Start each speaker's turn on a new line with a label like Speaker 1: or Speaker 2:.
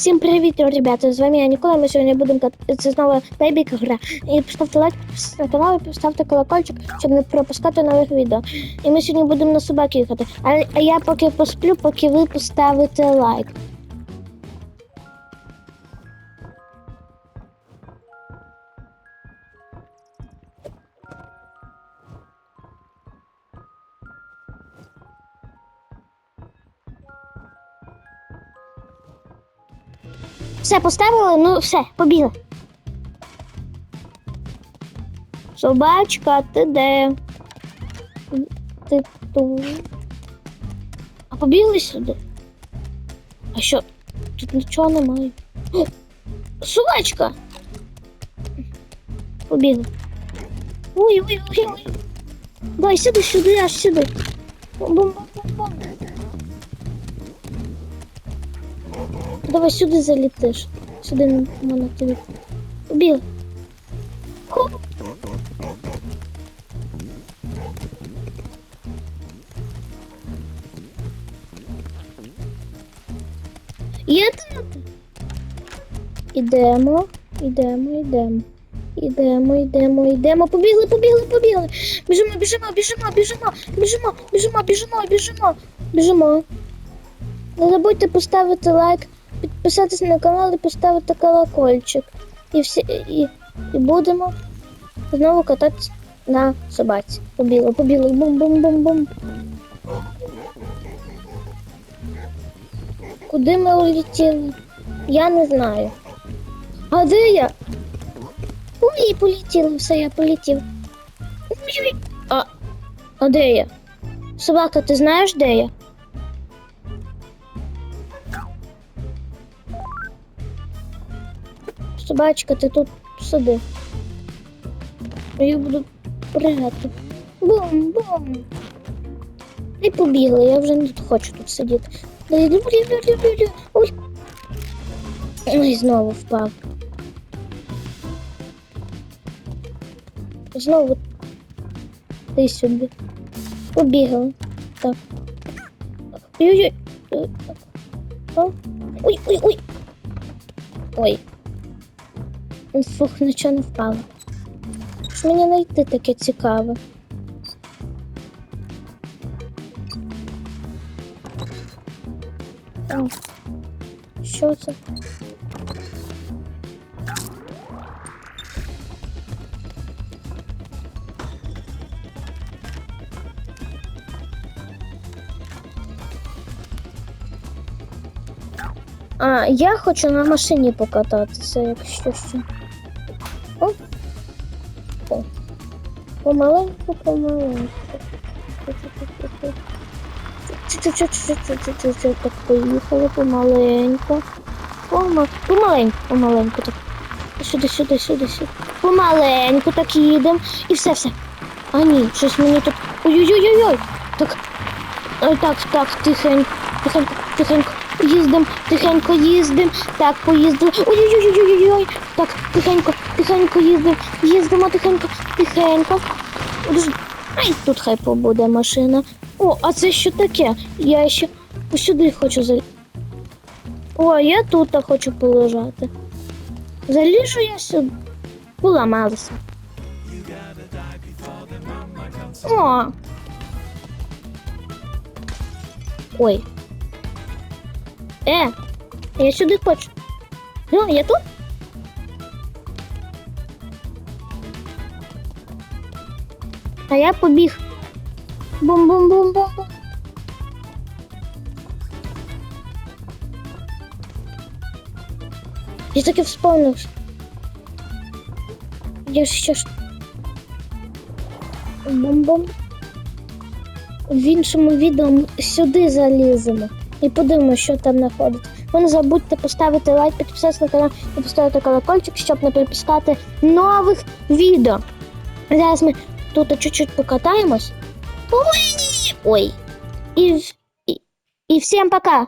Speaker 1: Всім привіт, ребята! З вами я Нікола. Ми сьогодні будемо це знову Бейбік гра. І поставте лайк на канал і поставте колокольчик, щоб не пропускати нових відео. І ми сьогодні будемо на собак їхати. А я поки посплю, поки ви поставите лайк. Все поставили, ну все, побігли. Собачка, ти де? Ти тут. А побігли сюди? А що? Тут нічого немає. Собачка! Побігли. Ой, ой, ой, ой. Давай сюди, сюди, аж сюди. Бум-бум-бум-бум. Давай сюди залітиш. Сюди мене тобі. Побігли. Хоп. Є тут. Ідемо, ідемо, ідемо. Ідемо, йдемо, йдемо. Побігли, побігли, побігли. Біжимо, біжимо, біжимо, біжимо, біжимо, біжимо, біжимо, біжимо, біжимо. Не забудьте поставити лайк, підписатися на канал і поставити колокольчик. І всі і, і будемо знову кататися на собаці. Побігли, побігли, бум-бум-бум-бум. Куди ми улетіли? Я не знаю. А де я? Ой, полетіла, все, я полетів. А, а де я? Собака, ти знаєш, де я? Собачка, ти тут сиди. Я буду пригати. Бум-бум. І побігли, я вже не хочу тут сидіти. Ой, ой. Ой, знову впав. Знову ти сюди. Побігали. Так. Ой-ой-ой. Е. Ой, ой, ой. Ой. Фух, нічого не впало. Що мені знайти таке цікаве? Що це? А, я хочу на машині покататися, якщо що. Помаленьку, помаленьку. Чу-чу-чу-чу-чу-чу-чу-чу. Так поїхали помаленьку. Пома... Помаленьку, помаленьку так. Сюди, сюди, сюди, сюди. Помаленьку так їдемо. І все, все. А ні, щось мені тут. Ой-ой-ой-ой. Так. Ой, так, так, тихенько, тихенько, тихенько. Їздим, тихенько їздим. Так, поїздили. Ой-ой-ой-ой-ой. Так, тихенько, тихенько їздим. Їздимо тихенько, тихенько. Ай, тут хай побуде машина. О, а це що таке? Я ще сюди хочу залізти. О, я тут хочу полежати. Заліжу я сюди. Поламалася. О. Ой. Е, я сюди хочу. Ну, я тут? А я побіг. Бум-бум-бум-бум. Я таки вспомнив. Я ж ще ж. Бум-бум. В іншому відео сюди заліземо і подивимося, що там знаходиться. Ви не забудьте поставити лайк, підписатися на канал і поставити колокольчик, щоб не пропускати нових відео. Зараз ми тут чуть-чуть покатаємось. Ой! Ой. І, і, і всім пока!